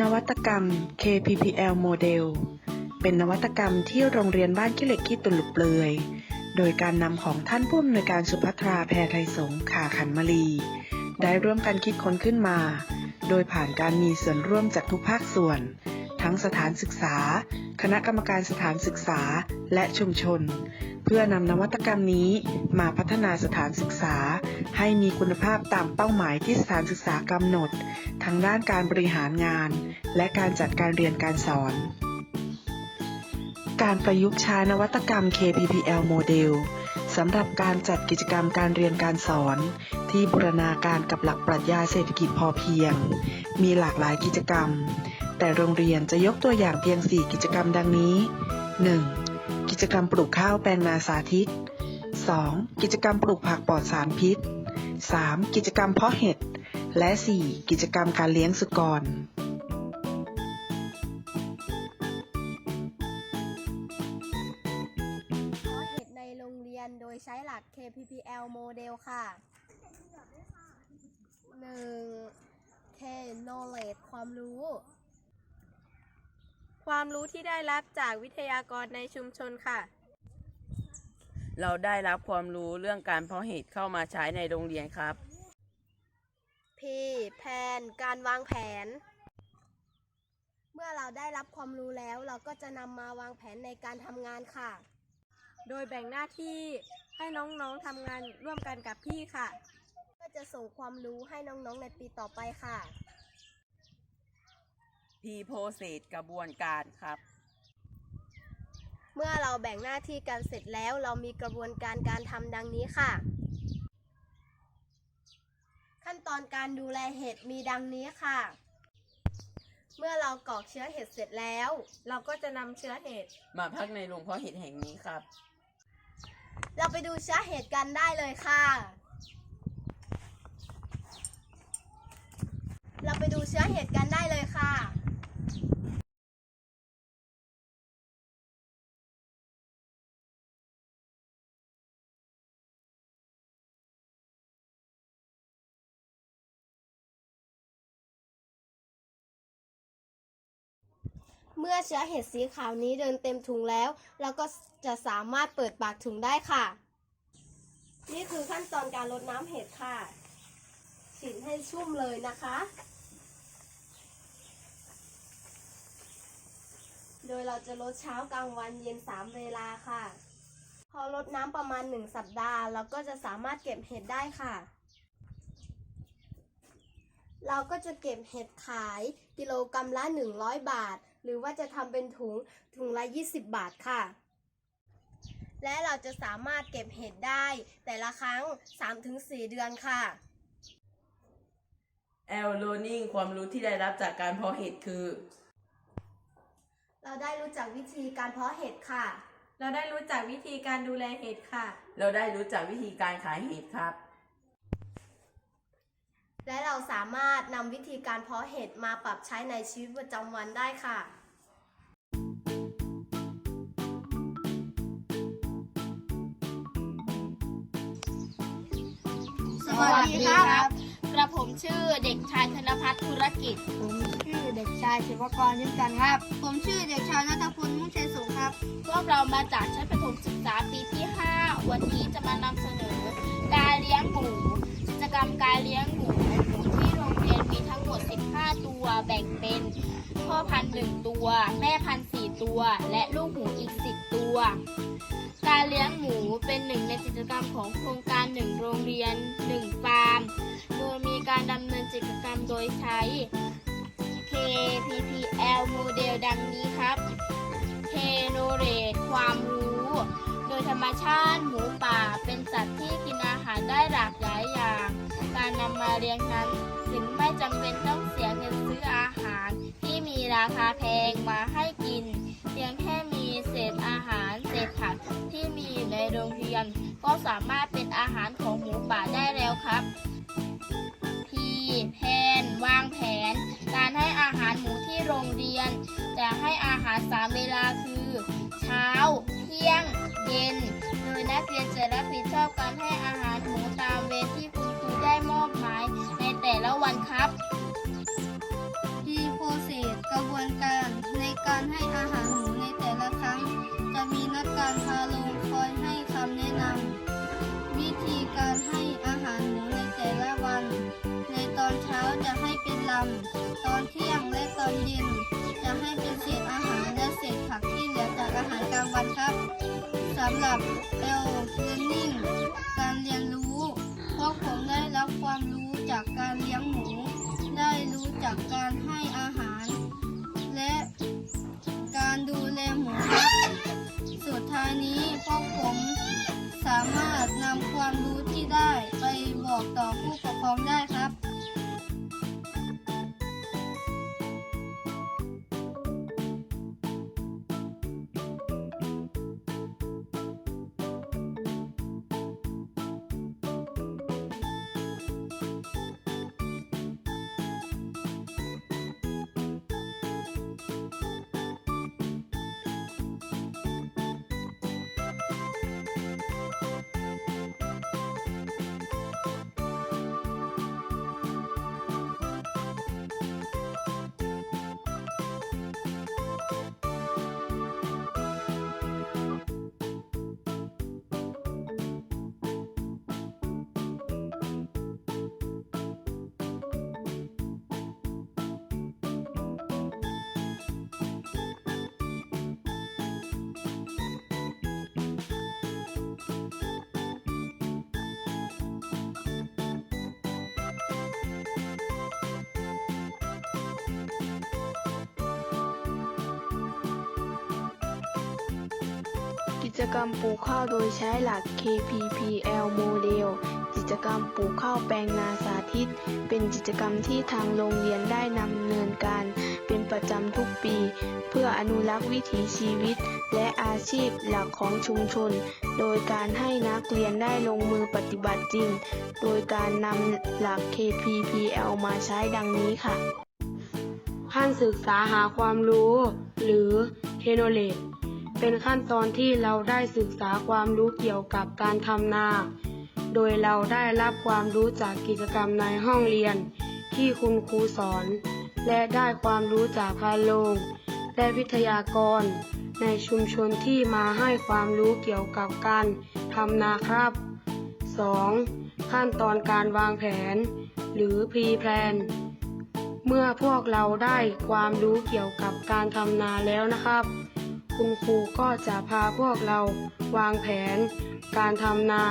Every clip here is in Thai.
นวัตกรรม KPPL โมเดล เป็นนวัตกรรมที่โรงเรียนบ้านขี้เหล็กขี้ตุลุเปลือย โดยการนำของท่านผู้อำนวยการสุภัทราแพรไทยสงขาขันมลี ได้ร่วมกันคิดค้นขึ้นมา โดยผ่านการมีส่วนร่วมจากทุกภาคส่วน ทั้งสถานศึกษา คณะกรรมการสถานศึกษา และชุมชน เพื่อนำนวัตกรรมนี้มาพัฒนาสถานศึกษา ให้มีคุณภาพตามเป้าหมายที่สถานศึกษากำหนด ทั้งด้านการบริหารงาน และการจัดการเรียนการสอน การประยุกต์ใช้นวัตกรรม KPPL โมเดลสำหรับการจัดกิจกรรมการเรียนการสอน ที่บูรณาการกับหลักปรัชญาเศรษฐกิจพอเพียง มีหลากหลายกิจกรรม แต่โรงเรียนจะยกตัวอย่างเพียง 4 กิจกรรมดังนี้ 1. กิจกรรมปลูกข้าวแปลงนาสาธิต 2. กิจกรรมปลูกผักปลอดสารพิษ 3. กิจกรรมเพาะเห็ด และ 4. กิจกรรมการเลี้ยงสุกรเพาะเห็ดในโรงเรียนโดยใช้หลัก KPPL โมเดลค่ะ 1. K knowledge ความรู้ ความรู้ที่ได้รับจากวิทยากรในชุมชนค่ะ เราได้รับความรู้เรื่องการเพาะเห็ดเข้ามาใช้ในโรงเรียนครับ P plan การวางแผน เมื่อเราได้รับความรู้แล้วเราก็จะนำมาวางแผนในการทำงานค่ะ โดยแบ่งหน้าที่ให้น้องๆทำงานร่วมกันกับพี่ค่ะ เพื่อจะส่งความรู้ให้น้องๆในปีต่อไปค่ะ P process กระบวนการครับ เมื่อเราแบ่งหน้าที่กันเสร็จแล้วเรามีกระบวนการการทำดังนี้ค่ะ ขั้นตอนการดูแลเห็ดมีดังนี้ค่ะ เมื่อเรากรอกเชื้อเห็ดเสร็จแล้ว เราก็จะนำเชื้อเห็ดมาพักในโรงเพาะเห็ดแห่งนี้ครับ เราไปดูเชื้อเห็ดกันได้เลยค่ะ เราไปดูเชื้อเห็ดกันได้เลยค่ะ เมื่อเชื้อเห็ดสีขาวนี้เดินเต็มถุงแล้ว เราก็จะสามารถเปิดปากถุงได้ค่ะ นี่คือขั้นตอนการรดน้ำเห็ดค่ะฉีดให้ชุ่มเลยนะคะ โดยเราจะลดเช้ากลางวันเย็นสามเวลาค่ะ พอลดน้ำประมาณหนึ่งสัปดาห์ เราก็จะสามารถเก็บเห็ดได้ค่ะ เราก็จะเก็บเห็ดขายกิโลกรรัมละ 100 บาท หรือว่าจะทำเป็นถุงถุงละ 20 บาทค่ะ และเราจะสามารถเก็บเห็ดได้ แต่ละครั้ง 3-4 เดือนค่ะ L learning ความรู้ที่ได้รับจากการเพาะเห็ดคือ เราได้รู้จักวิธีการเพาะเห็ดค่ะ เราได้รู้จักวิธีการดูแลเห็ดค่ะ เราได้รู้จักวิธีการขายเห็ดครับ และเราสามารถนำวิธีการเพาะเห็ดมาปรับใช้ในชีวิตประจำวันได้ค่ะ สวัสดีครับกระ ผมชื่อเด็กชายธนพัฒน์ธุรกิจ ผมชื่อเด็กชายศิวกรยิ้มกันครับ ผมชื่อเด็กชายนัทพลมุ่งชัยสูงครับ พวกเรามาจากชั้นประถมศึกษาปีที่ 5 วันนี้จะมานำเสนอ การเลี้ยงหมูกิจกรรมการเลี้ยงหมูหมูที่โรงเรียนมีทั้งหมด 15 ตัว แบ่งเป็นพ่อพันธุ์หนึ่งตัว แม่พันธุ์สี่ตัว และลูกหมูอีก 10 ตัว การเลี้ยงหมูเป็นหนึ่งในกิจกรรมของโครงการหนึ่งโรงเรียนหนึ่งฟาร์ม โดยมีการดำเนินกิจกรรมโดยใช้ KPPL โมเดลดังนี้ครับ K n o l e d ความรู้ โดยธรรมชาติหมูป่าเป็นสัตว์ที่กินอาหารได้หลากหลายอย่าง การนำมาเลี้ยงนั้นถึงไม่จำเป็นต้องเสียเงินซื้ออาหารที่มีราคาแพงมาให้กินเพียงแค่ารเศษผักที่มีอยู่ในโรงเรียน ก็สามารถเป็นอาหารของหมูป่าได้แล้วครับ P แผนวางแผน การให้อาหารหมูที่โรงเรียน จะให้อาหารสามเวลาคือ เช้า เที่ยง เย็น โดยนักเรียนจะรับผิดชอบการให้อาหารหมูตามเวรที่คุณครูได้มอบหมายในแต่ละวันครับดีโพเซสกระบวนการในการให้อาหาร จะมีนักการพาลงคอยให้คำแนะนำวิธีการให้อาหารหมูในแต่ละวัน ในตอนเช้าจะให้เป็นลำ ตอนเที่ยงและตอนเย็น จะให้เป็นเศษอาหารและเศษผักที่เหลือจากอาหารกลางวันครับสำหรับเอลเลนนิ่ง สุดท้ายนี้พวกผม จกรรมปลูกข้าวโดยใช้หลัก KPPL โมเดล กิจกรรมปลูกข้าวแปลงนาสาธิต เป็นกิจกรรมที่ทางโรงเรียนได้ดำเนินการ เป็นประจำทุกปี เพื่ออนุรักษ์วิถีชีวิต และอาชีพหลักของชุมชน โดยการให้นักเรียนได้ลงมือปฏิบัติจริง โดยการนำหลัก KPPL มาใช้ดังนี้ค่ะขั้นศึกษาหาความรู้ หรือ Knowledge เป็นขั้นตอนที่เราได้ศึกษาความรู้เกี่ยวกับการทำนา โดยเราได้รับความรู้จากกิจกรรมในห้องเรียน ที่คุณครูสอน และได้ความรู้จากพาโรงและวิทยากร ในชุมชนที่มาให้ความรู้เกี่ยวกับการทำนาครับ 2. ขั้นตอนการวางแผน หรือ Pre-Plan เมื่อพวกเราได้ความรู้เกี่ยวกับการทำนาแล้วนะครับ คุณครูก็จะพาพวกเราวางแผนการทำนา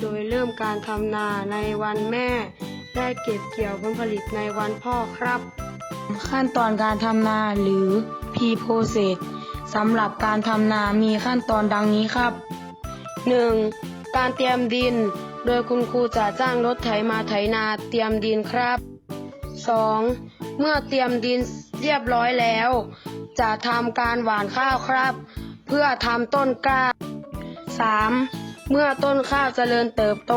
โดยเริ่มการทำนาในวันแม่ และเก็บเกี่ยวผลผลิตในวันพ่อครับ ขั้นตอนการทำนาหรือ P process สำหรับการทำนามีขั้นตอนดังนี้ครับ 1. การเตรียมดิน โดยคุณครูจะจ้างรถไถมาไถนาเตรียมดินครับ 2. เมื่อเตรียมดินเรียบร้อยแล้ว จะทำการหว่านข้าวครับ เพื่อทำต้นกล้า 3. เมื่อต้นข้าวเจริญเติบโต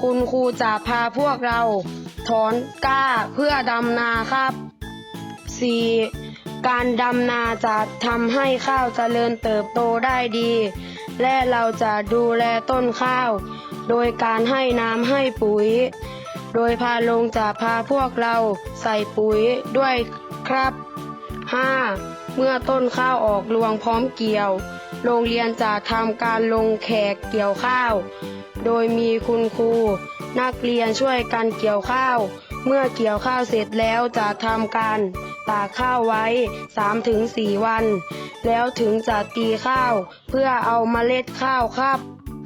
คุณครูจะพาพวกเราถอนกล้าเพื่อดำนาครับ 4. การดำนาจะทำให้ข้าวเจริญเติบโตได้ดี และเราจะดูแลต้นข้าว โดยการให้น้ำให้ปุ๋ย โดยพาลงจะพาพวกเราใส่ปุ๋ยด้วยครับ 5. เมื่อต้นข้าวออกรวงพร้อมเกี่ยว โรงเรียนจะทำการลงแขกเกี่ยวข้าว โดยมีคุณครู นักเรียนช่วยกันเกี่ยวข้าว เมื่อเกี่ยวข้าวเสร็จแล้วจะทำการตากข้าวไว้ 3-4 วัน แล้วถึงจะตีข้าว เพื่อเอามาเมล็ดข้าวครับ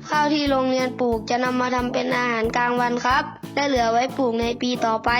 ข้าวที่โรงเรียนปลูกจะนำมาทำเป็นอาหารกลางวันครับ และเหลือไว้ปลูกในปีต่อไป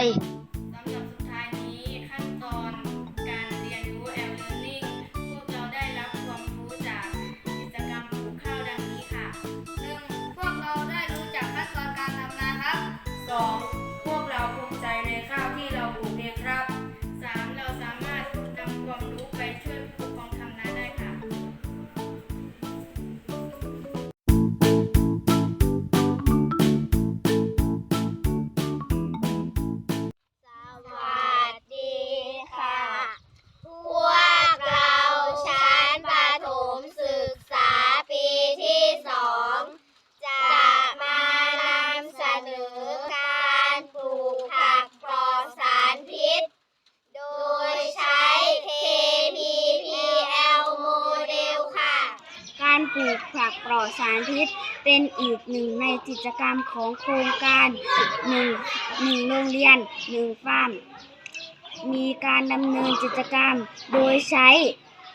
พิษ เป็นอีกหนึ่งในกิจกรรมของโครงการหนึ่งหนึ่งโรงเรียนหนึ่งฟาร์มมีการดำเนินกิจกรรมโดยใช้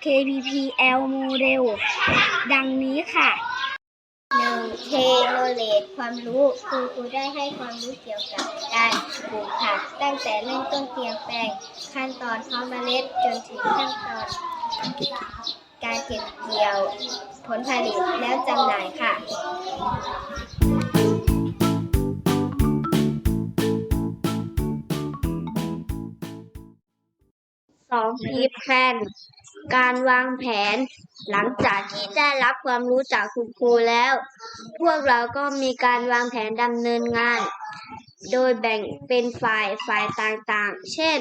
KPPL โมเดลดังนี้ค่ะหนึ่งเทโนเลตความรู้คือครูได้ให้ความรู้เกี่ยวกับการปลูกผักตั้งแต่เริ่มต้นเตรียมแปลงขั้นตอนเพาะเมล็ดจนถึงขั้นตอน การเก็บเกี่ยวผลผลิตแล้วจำหน่ายค่ะสองพีแพนการวางแผน หลังจากที่ได้รับความรู้จากคุณครูแล้ว พวกเราก็มีการวางแผนดำเนินงาน โดยแบ่งเป็นฝ่ายฝ่ายต่างๆ เช่น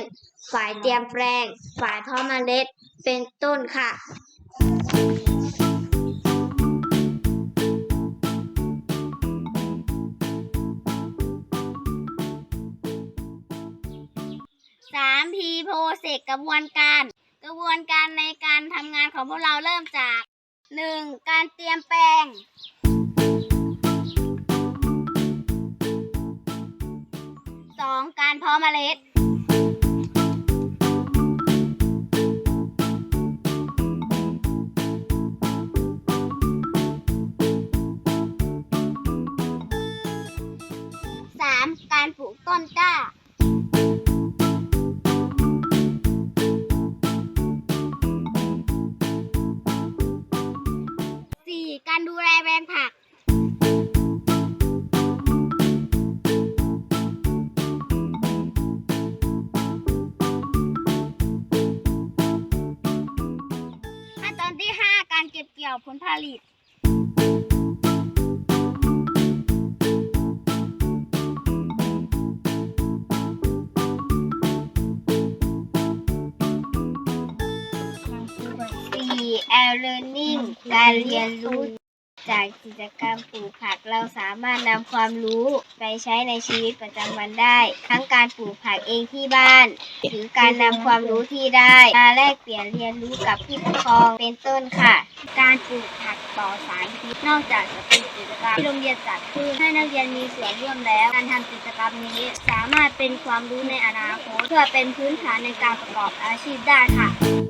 ฝ่ายเตรียมแปลง ฝ่ายเพาะเมล็ด เป็นต้นค่ะ สามพีโพเซกกระบวนการ กระบวนการในการทำงานของพวกเราเริ่มจากหนึ่งการเตรียมแปลง วผลผลิตการเรียนรู้ จากกิจกรรมปลูกผักเราสามารถนำความรู้ไปใช้ในชีวิตประจำวันได้ ทั้งการปลูกผักเองที่บ้าน หรือการนำความรู้ที่ได้มาแลกเปลี่ยนเรียนรู้กับผู้ปกครองเป็นต้นค่ะ การปลูกผักปลอดสารพิษนอกจากจะเป็นกิจกรรมที่โรงเรียนจัดขึ้นให้นักเรียนมีส่วนร่วมแล้ว การทำกิจกรรมนี้สามารถเป็นความรู้ในอนาคตเพื่อเป็นพื้นฐานในการประกอบอาชีพได้ค่ะ